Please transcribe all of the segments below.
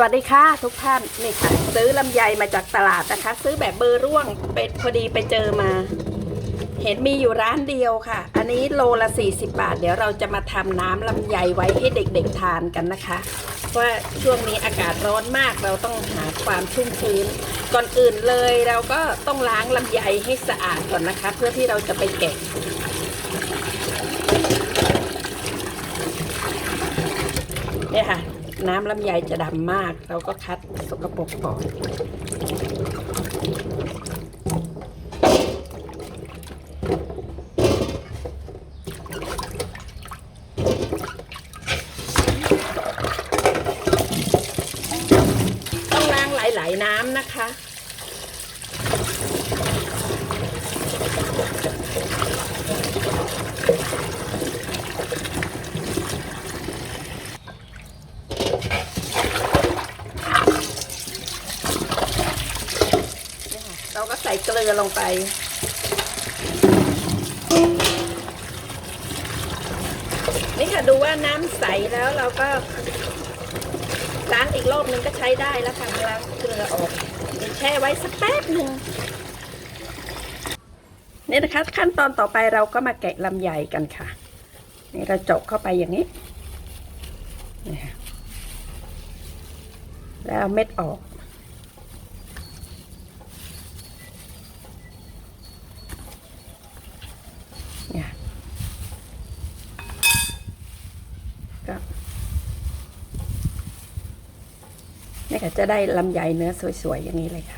สวัสดีค่ะทุกท่านนี่ค่ะ ซื้อลำไยมาจากตลาดนะคะ ซื้อแบบเบอร์ร่วงเป็นพอดีไปเจอมา เห็นมีอยู่ร้านเดียวค่ะ อันนี้โลละ40 บาท เดี๋ยวเราจะมาทำน้ำลำไยไว้ให้เด็กๆทานกันนะคะ ว่าช่วงนี้อากาศร้อนมากเราต้องหาความชุ่มชื้น ก่อนอื่นเลยเราก็ต้องล้างลำไยให้สะอาดก่อนนะคะ เพื่อที่เราจะไปแกะเนี่ยค่ะ น้ำลำไยจะดำมาก เราก็คัดสกปรกก่อนต้องล้างหลาย ๆ น้ำนะคะ เราก็ใส่ เกลือลงไป นี่ค่ะดูว่าน้ำใสแล้วเราก็ล้างอีกรอบนึงก็ใช้ได้แล้วค่ะล้างเกลือออกแช่ไว้สักแป๊บหนึ่งนี่นะคะ ขั้นตอนต่อไปเราก็มาแกะลำไยกันค่ะ นี่เราเจาะเข้าไปอย่างนี้นี่ค่ะแล้วเม็ดออก เนี่ยก็นี่ก็จะได้ลำไยเนื้อสวยๆอย่างนี้เลยค่ะ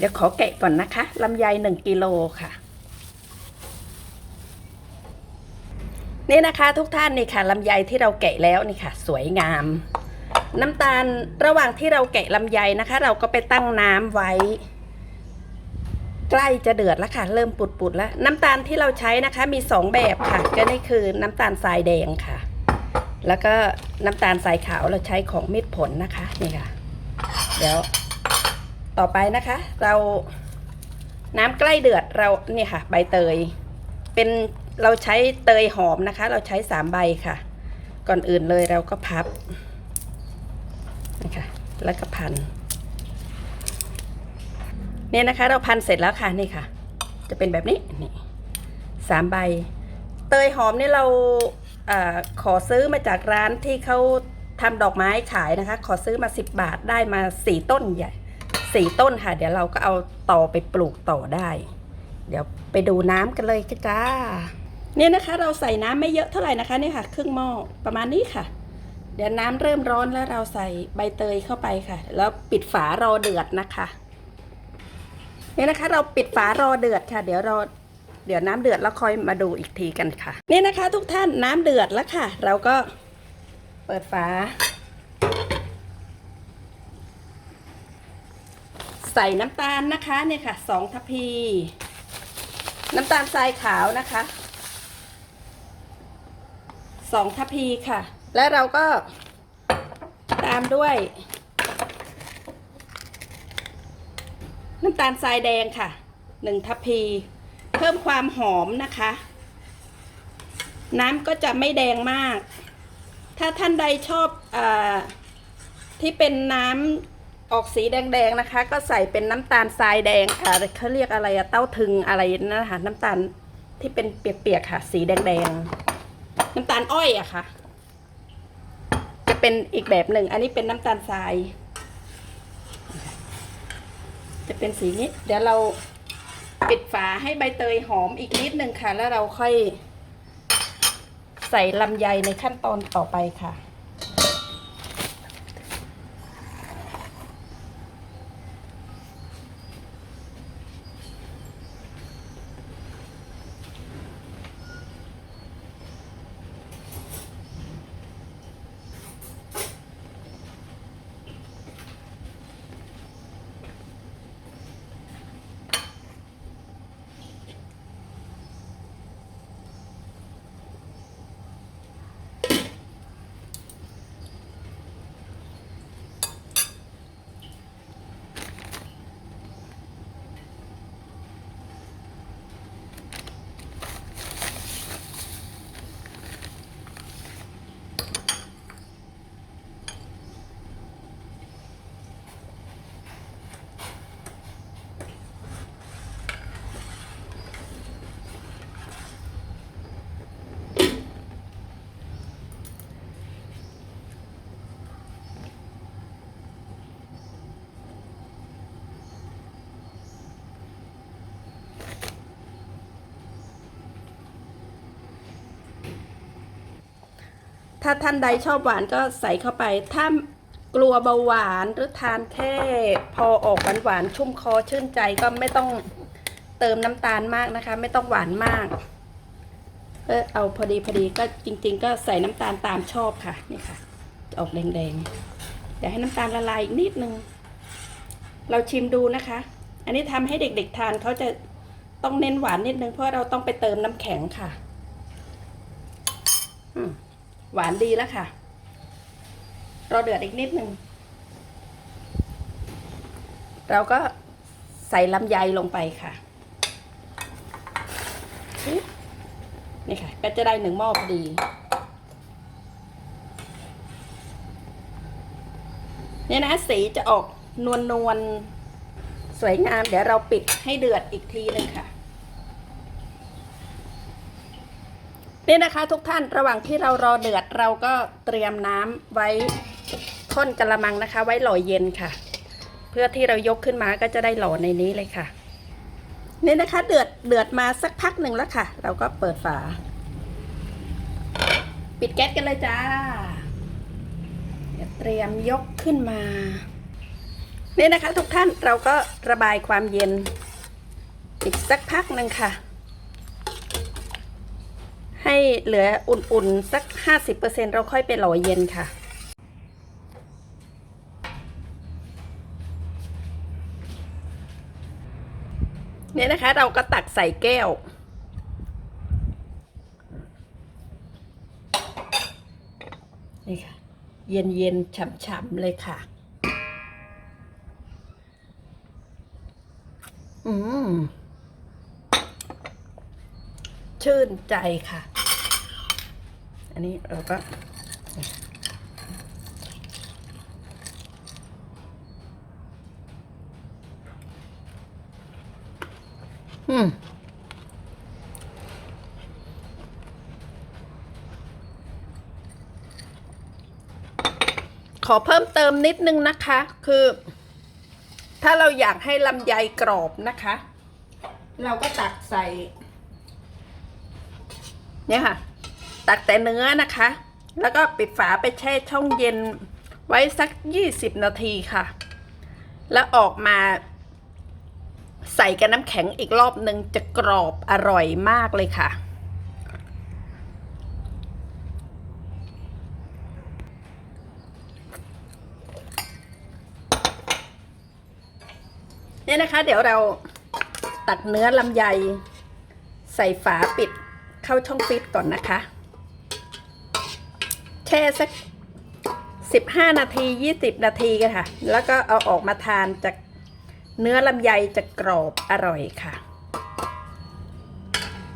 เดี๋ยวขอแกะก่อนนะคะลำไยหนึ่งกิโลค่ะ นี่นะคะทุกท่านนี่ค่ะลำไยที่เราแกะแล้วนี่ค่ะ สวยงาม น้ำตาลระหว่างที่เราแกะลำไยนะคะ เราก็ไปตั้งน้ำไว้ ใกล้จะเดือดแล้วค่ะ เริ่มปุดๆแล้ว น้ำตาลที่เราใช้นะคะ มีสองแบบค่ะ ก็นี่คือน้ำตาลทรายแดงค่ะ แล้วก็น้ำตาลทรายขาวเราใช้ของมิตรผลนะคะนี่ค่ะ เดี๋ยว ต่อไปนะคะ เราน้ำใกล้เดือดเราเนี่ยค่ะ ใบเตย เป็นเราใช้เตยหอมนะคะ เราใช้สามใบค่ะ ก่อนอื่นเลยเราก็พับนะคะแล้วก็พันเนี่ยนะคะ เราพันเสร็จแล้วค่ะนี่ค่ะ จะเป็นแบบนี้นี่สามใบ เตยหอมนี่เราอาขอซื้อมาจากร้านที่เขาทำดอกไม้ขายนะคะ ขอซื้อมาสิบบาทได้มาสี่ต้นใหญ่ สี่ต้นค่ะ เดี๋ยวเราก็เอาต่อไปปลูกต่อได้ เดี๋ยวไปดูน้ำกันเลยจ้าเนี่ยนะคะ เราใส่น้ำไม่เยอะเท่าไหร่นะคะเนี่ยค่ะ ครึ่งหม้อประมาณนี้ค่ะ เดี๋ยวน้ำเริ่มร้อนแล้วเราใส่ใบเตยเข้าไปค่ะ แล้วปิดฝารอเดือดนะคะเนี่ยนะคะ เราปิดฝารอเดือดค่ะ เดี๋ยวราเดี๋ยวน้ำเดือดแล้วค่อยมาดูอีกทีกันค่ะ นี่นะคะ ทุกท่านน้ำเดือดแล้วค่ะ เราก็เปิดฝา ใส่น้ำตาลนะคะเนี่ยค่ะสองทัพพี น้ำตาลทรายขาวนะคะสองทัพพีค่ะ และเราก็ตามด้วย น้ำตาลทรายแดงค่ะหนึ่งทัพพี เพิ่มความหอมนะคะ น้ำก็จะไม่แดงมาก ถ้าท่านใดชอบอที่เป็นน้ำ ออกสีแดงๆนะคะ ก็ใส่เป็นน้ำตาลทรายแดงอ่าเขาเรียกอะไรอะเต้าถึงอะไรนั่นนะคะน้ำตาลที่เป็นเปียกๆค่ะ สีแดงๆน้ำตาลอ้อยอะค่ะ จะเป็นอีกแบบหนึ่ง อันนี้เป็นน้ำตาลทราย จะเป็นสีนี้ เดี๋ยวเราปิดฝาให้ใบเตยหอมอีกนิดนึงค่ะ แล้วเราค่อย ใส่ลำไยในขั้นตอนต่อไปค่ะ ถ้าท่านใดชอบหวานก็ใส่เข้าไป ถ้ากลัวเบาหวานหรือทานแค่พอออกหวานหวานชุ่มคอชื่นใจก็ไม่ต้องเติมน้ำตาลมากนะคะ ไม่ต้องหวานมากก็เอาพอดีพอดีก็จริง ๆ ก็ใส่น้ำตาลตามชอบค่ะนี่ค่ะจะออกแดงๆเดี๋ยวให้น้ำตาลละลายอีกนิดนึงเราชิมดูนะคะ อันนี้ทำให้เด็ก ๆ ทานเขาจะต้องเน้นหวานนิดนึงเพราะเราต้องไปเติมน้ำแข็งค่ะ อืม หวานดีแล้วค่ะ เราเดือดอีกนิดหนึ่ง เราก็ใส่ลำไยลงไปค่ะ นี่ค่ะ ก็จะได้หนึ่งหม้อพอดีเนี่ยนะสีจะออกนวลนวลสวยงาม เดี๋ยวเราปิดให้เดือดอีกทีหนึ่งค่ะ นี่นะคะทุกท่านระหว่างที่เรารอเดือดเราก็เตรียมน้ำไว้ข้นกระมังนะคะ ไว้หล่อเย็นค่ะ เพื่อที่เรายกขึ้นมาก็จะได้หล่อในนี้เลยค่ะนี่นะคะเดือดเดือดมาสักพักหนึ่งแล้วค่ะ เราก็เปิดฝา ปิดแก๊สกันเลยจ้าเตรียมยกขึ้นมานี่นะคะ ทุกท่านเราก็ระบายความเย็นอีกสักพักหนึ่งค่ะ ให้เหลืออุ่นๆ สัก 50%เราค่อยไปหล่อเย็นค่ะ เนี่ยนะคะเราก็ตักใส่แก้ว นี่ค่ะ เย็นๆ ฉ่ำๆ เลยค่ะ อืมชื่นใจค่ะ นนี้เราก็อืมขอเพิ่มเติมนิดนึงนะคะ คือ ถ้าเราอยากให้ลำไยกรอบนะคะ เราก็ตักใส่ เนี่ยค่ะ ตักแต่เนื้อนะคะ แล้วก็ปิดฝาไปแช่ช่องเย็นไว้สัก 20 นาทีค่ะ แล้วออกมาใส่กับน้ำแข็งอีกรอบหนึ่งจะกรอบอร่อยมากเลยค่ะ เนี่ยนะคะ เดี๋ยวเราตักเนื้อลำไย ใส่ฝาปิดเข้าช่องฟิตก่อนนะคะ แช่สัก15นาที20นาทีกันค่ะ แล้วก็เอาออกมาทานจากเนื้อลำไยจะกรอบอร่อยค่ะ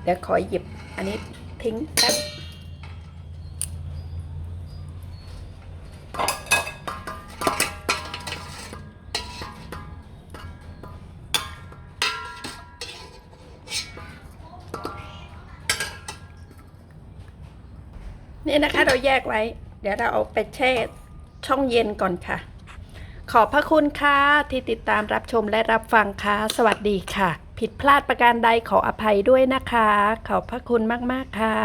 เดี๋ยวขอหยิบอันนี้ทิ้งแป๊บ นี่นะคะเราแยกไว้ เดี๋ยวเราเอาไปแช่ช่องเย็นก่อนค่ะ ขอบพระคุณค่ะที่ติดตามรับชมและรับฟังค่ะ สวัสดีค่ะ ผิดพลาดประการใดขออภัยด้วยนะคะ ขอบพระคุณมาก ๆ ค่ะ